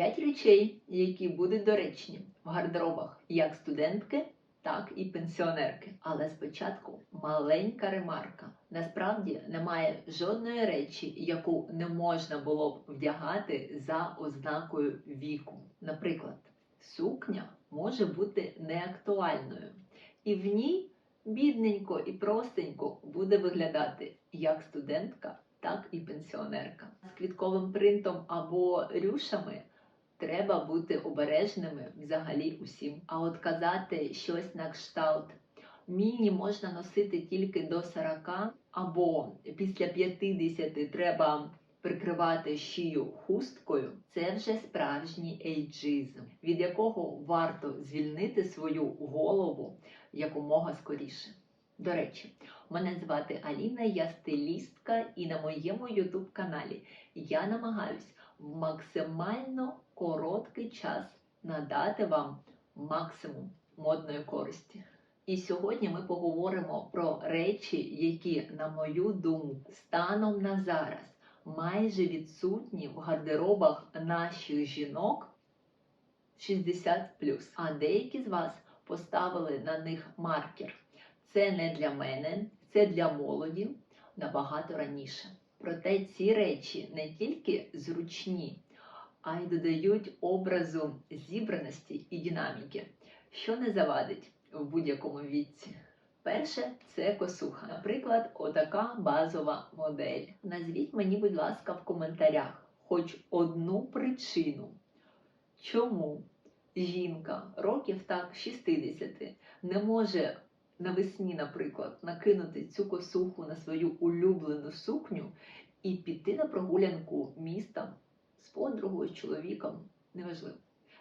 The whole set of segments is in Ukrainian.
П'ять речей, які будуть доречні в гардеробах як студентки, так і пенсіонерки. Але спочатку маленька ремарка. Насправді немає жодної речі, яку не можна було б вдягати за ознакою віку. Наприклад, сукня може бути неактуальною, і в ній бідненько і простенько буде виглядати як студентка, так і пенсіонерка. З квітковим принтом або рюшами треба бути обережними взагалі усім. А от казати щось на кшталт. Міні можна носити тільки до 40, або після 50 треба прикривати шию хусткою. Це вже справжній ейджизм, від якого варто звільнити свою голову якомога скоріше. До речі, мене звати Аліна, я стилістка, і на моєму YouTube каналі я намагаюсь в максимально короткий час надати вам максимум модної користі. І сьогодні ми поговоримо про речі, які, на мою думку, станом на зараз майже відсутні в гардеробах наших жінок 60 а деякі з вас поставили на них маркер. Це не для мене, це для молоді набагато раніше. Проте ці речі не тільки зручні, а й додають образу зібраності і динаміки, що не завадить в будь-якому віці. Перше це косуха. Наприклад, отака базова модель. Назвіть мені, будь ласка, в коментарях хоч одну причину, чому жінка років так 60 не може навесні, наприклад, накинути цю косуху на свою улюблену сукню і піти на прогулянку містом з подругою, з чоловіком. Неважливо.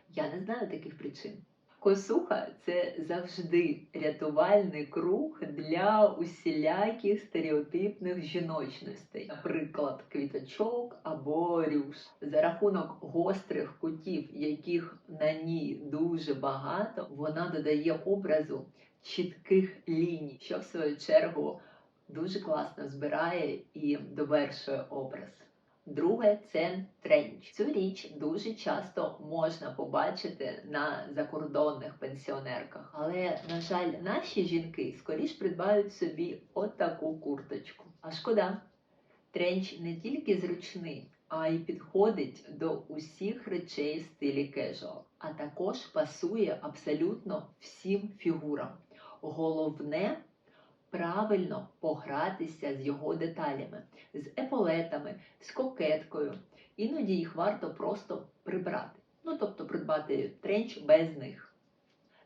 Я не знаю таких причин. Косуха це завжди рятувальний круг для усіляких стереотипних жіночностей, наприклад, квіточок або рюш. За рахунок гострих кутів, яких на ній дуже багато, вона додає образу чітких ліній, що в свою чергу дуже класно збирає і довершує образ. Друге це тренч. Цю річ дуже часто можна побачити на закордонних пенсіонерках. Але, на жаль, наші жінки скоріш придбають собі отаку курточку. А шкода, тренч не тільки зручний, а й підходить до усіх речей в стилі кежуал, а також пасує абсолютно всім фігурам. Головне правильно погратися з його деталями, з еполетами, з кокеткою. Іноді їх варто просто прибрати. Ну, тобто придбати тренч без них.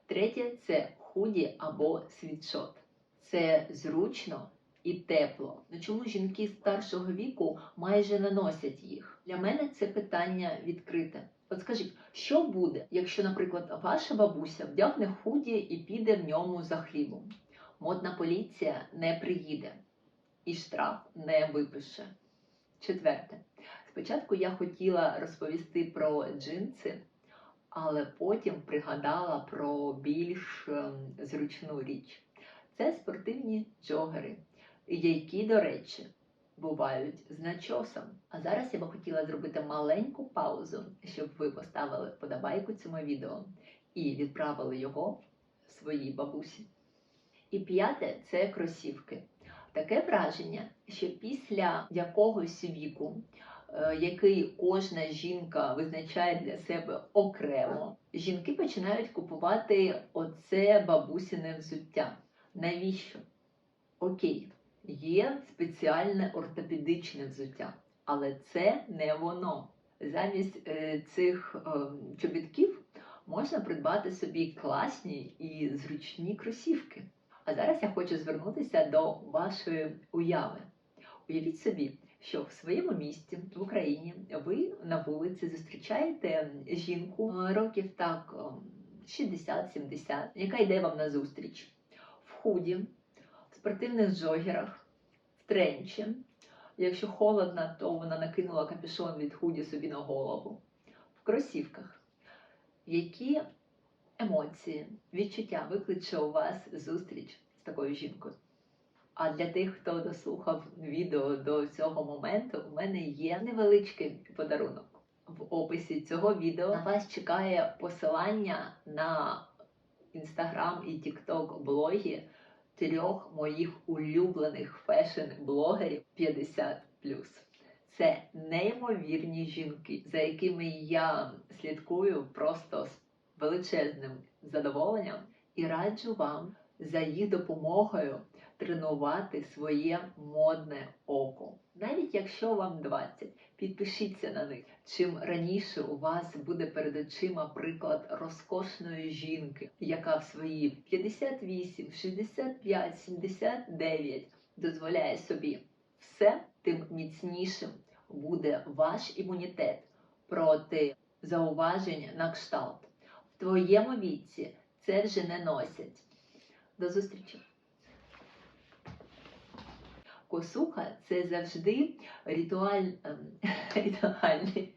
Третє це худі або світшот. Це зручно і тепло. Ну чому жінки старшого віку майже не носять їх? Для мене це питання відкрите. От скажіть, що буде, якщо, наприклад, ваша бабуся вдягне худі і піде в ньому за хлібом? Модна поліція не приїде і штраф не випише. Четверте. Спочатку я хотіла розповісти про джинси, але потім пригадала про більш ем, зручну річ. Це спортивні джогери, які, до речі, бувають з начосом. А зараз я би хотіла зробити маленьку паузу, щоб ви поставили подобайку цьому відео і відправили його своїй бабусі. І п'яте це кросівки. Таке враження, що після якогось віку, е, який кожна жінка визначає для себе окремо, жінки починають купувати оце бабусіне взуття. Навіщо? Окей, є спеціальне ортопедичне взуття, але це не воно. Замість е, цих е, чобітків можна придбати собі класні і зручні кросівки. А зараз я хочу звернутися до вашої уяви. Уявіть собі, що в своєму місті в Україні ви на вулиці зустрічаєте жінку е, років так е, 60-70, яка йде вам на зустріч в худі, в спортивних джогерах, в тренчі. Якщо холодно, то вона накинула капюшон від худі собі на голову, в кросівках. Які емоції, відчуття викличе у вас зустріч з такою жінкою. А для тих, хто дослухав відео до цього моменту, у мене є невеличкий подарунок. в описі цього відео. На вас чекає посилання на інстаграм і тікток блоги трьох моїх улюблених фешн-блогерів 50 Це неймовірні жінки, за якими я слідкую просто з величезним задоволенням і раджу вам за їх допомогою тренувати своє модне око. Навіть якщо вам 20, підпишіться на них. Чим раніше у вас буде перед очима приклад розкошної жінки, яка в свої 58, 65, 79 дозволяє собі все, тим міцнішим буде ваш імунітет проти зауважень на кшталт. Твоєму віці це вже не носять. До зустрічі! Косуха це завжди ритуаль, ем, ритуальний